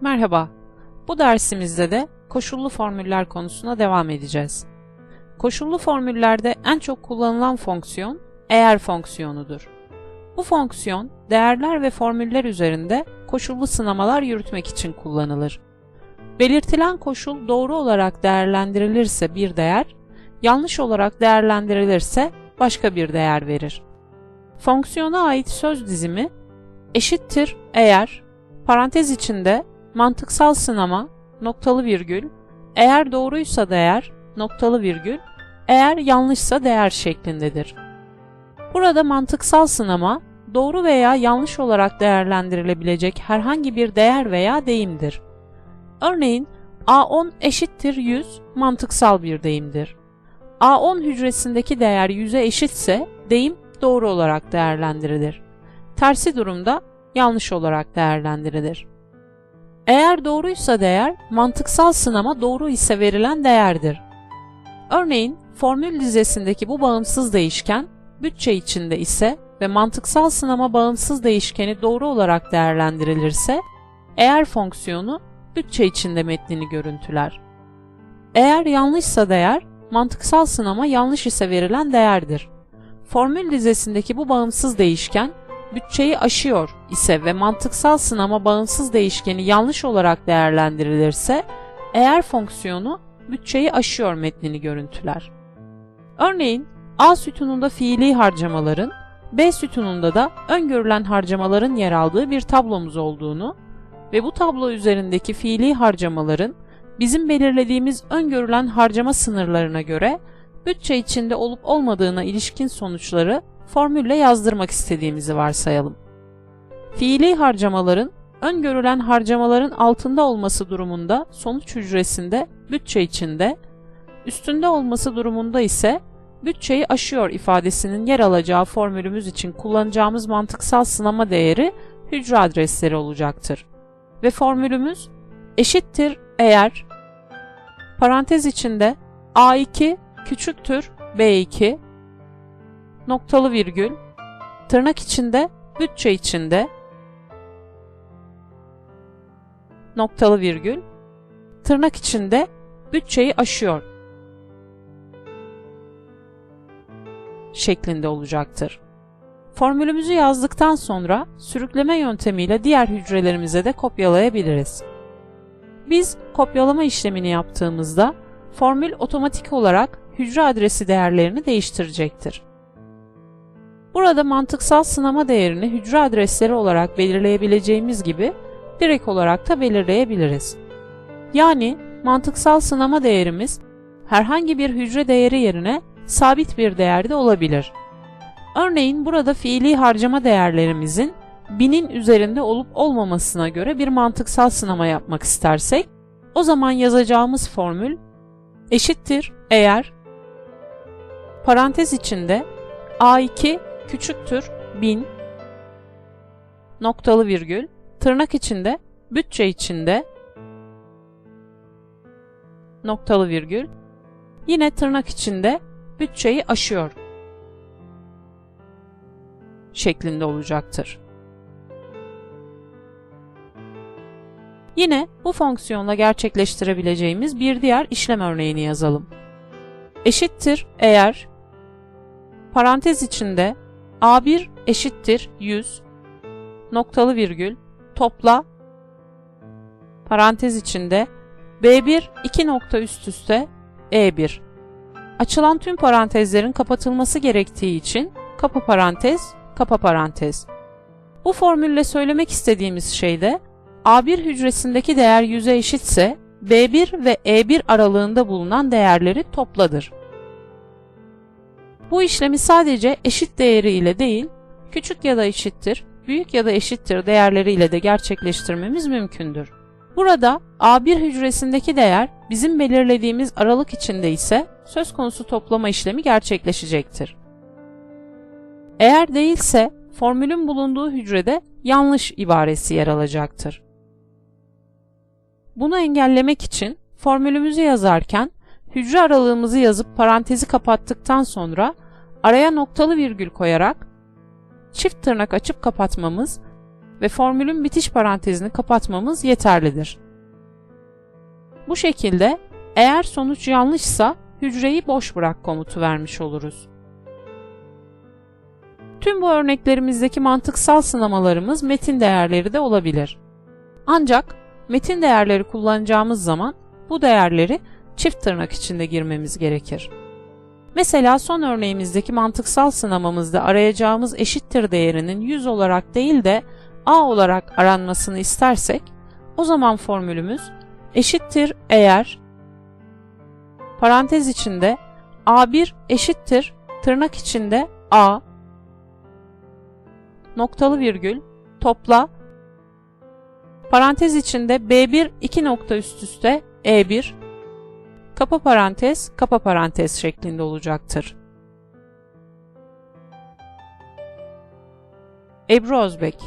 Merhaba. Bu dersimizde de koşullu formüller konusuna devam edeceğiz. Koşullu formüllerde en çok kullanılan fonksiyon eğer fonksiyonudur. Bu fonksiyon değerler ve formüller üzerinde koşullu sınamalar yürütmek için kullanılır. Belirtilen koşul doğru olarak değerlendirilirse bir değer, yanlış olarak değerlendirilirse başka bir değer verir. Fonksiyona ait söz dizimi eşittir eğer parantez içinde mantıksal sınama noktalı virgül eğer doğruysa değer noktalı virgül eğer yanlışsa değer şeklindedir. Burada mantıksal sınama doğru veya yanlış olarak değerlendirilebilecek herhangi bir değer veya deyimdir. Örneğin A10 eşittir 100 mantıksal bir deyimdir. A10 hücresindeki değer 100'e eşitse deyim doğru olarak değerlendirilir. Tersi durumda yanlış olarak değerlendirilir. Eğer doğruysa değer, mantıksal sınama doğru ise verilen değerdir. Örneğin, formül dizesindeki bu bağımsız değişken, bütçe içinde ise ve mantıksal sınama bağımsız değişkeni doğru olarak değerlendirilirse, eğer fonksiyonu bütçe içinde metnini görüntüler. Eğer yanlışsa değer, mantıksal sınama yanlış ise verilen değerdir. Formül dizesindeki bu bağımsız değişken, bütçeyi aşıyor ise ve mantıksal sınama bağımsız değişkeni yanlış olarak değerlendirilirse, eğer fonksiyonu bütçeyi aşıyor metnini görüntüler. Örneğin, A sütununda fiili harcamaların, B sütununda da öngörülen harcamaların yer aldığı bir tablomuz olduğunu ve bu tablo üzerindeki fiili harcamaların bizim belirlediğimiz öngörülen harcama sınırlarına göre bütçe içinde olup olmadığına ilişkin sonuçları formülle yazdırmak istediğimizi varsayalım. Fiili harcamaların öngörülen harcamaların altında olması durumunda sonuç hücresinde bütçe içinde, üstünde olması durumunda ise bütçeyi aşıyor ifadesinin yer alacağı formülümüz için kullanacağımız mantıksal sınama değeri hücre adresleri olacaktır. Ve formülümüz eşittir eğer parantez içinde A2 küçüktür B2 noktalı virgül tırnak içinde bütçe içinde noktalı virgül tırnak içinde bütçeyi aşıyor şeklinde olacaktır. Formülümüzü yazdıktan sonra sürükleme yöntemiyle diğer hücrelerimize de kopyalayabiliriz. Biz kopyalama işlemini yaptığımızda formül otomatik olarak hücre adresi değerlerini değiştirecektir. Burada mantıksal sınama değerini hücre adresleri olarak belirleyebileceğimiz gibi direkt olarak da belirleyebiliriz. Yani mantıksal sınama değerimiz herhangi bir hücre değeri yerine sabit bir değerde olabilir. Örneğin burada fiili harcama değerlerimizin binin üzerinde olup olmamasına göre bir mantıksal sınama yapmak istersek, o zaman yazacağımız formül eşittir eğer parantez içinde A2 küçüktür 1000 noktalı virgül tırnak içinde bütçe içinde noktalı virgül yine tırnak içinde bütçeyi aşıyor şeklinde olacaktır. Yine bu fonksiyonla gerçekleştirebileceğimiz bir diğer işlem örneğini yazalım. Eşittir eğer parantez içinde A1 eşittir 100 noktalı virgül topla parantez içinde B1 2 nokta üst üste E1 açılan tüm parantezlerin kapatılması gerektiği için kapa parantez kapa parantez. Bu formülle söylemek istediğimiz şey de A1 hücresindeki değer 100'e eşitse B1 ve E1 aralığında bulunan değerleri topladır. Bu işlemi sadece eşit değeri ile değil, küçük ya da eşittir, büyük ya da eşittir değerleriyle de gerçekleştirmemiz mümkündür. Burada A1 hücresindeki değer bizim belirlediğimiz aralık içinde ise söz konusu toplama işlemi gerçekleşecektir. Eğer değilse formülün bulunduğu hücrede yanlış ibaresi yer alacaktır. Bunu engellemek için formülümüzü yazarken hücre aralığımızı yazıp parantezi kapattıktan sonra araya noktalı virgül koyarak çift tırnak açıp kapatmamız ve formülün bitiş parantezini kapatmamız yeterlidir. Bu şekilde eğer sonuç yanlışsa hücreyi boş bırak komutu vermiş oluruz. Tüm bu örneklerimizdeki mantıksal sınamalarımız metin değerleri de olabilir. Ancak metin değerleri kullanacağımız zaman bu değerleri çift tırnak içinde girmemiz gerekir. Mesela son örneğimizdeki mantıksal sınamamızda arayacağımız eşittir değerinin 100 olarak değil de a olarak aranmasını istersek, o zaman formülümüz eşittir eğer parantez içinde a1 eşittir tırnak içinde a noktalı virgül topla parantez içinde b1 iki nokta üst üste e1 kapa parantez kapa parantez şeklinde olacaktır. Ebru Özbek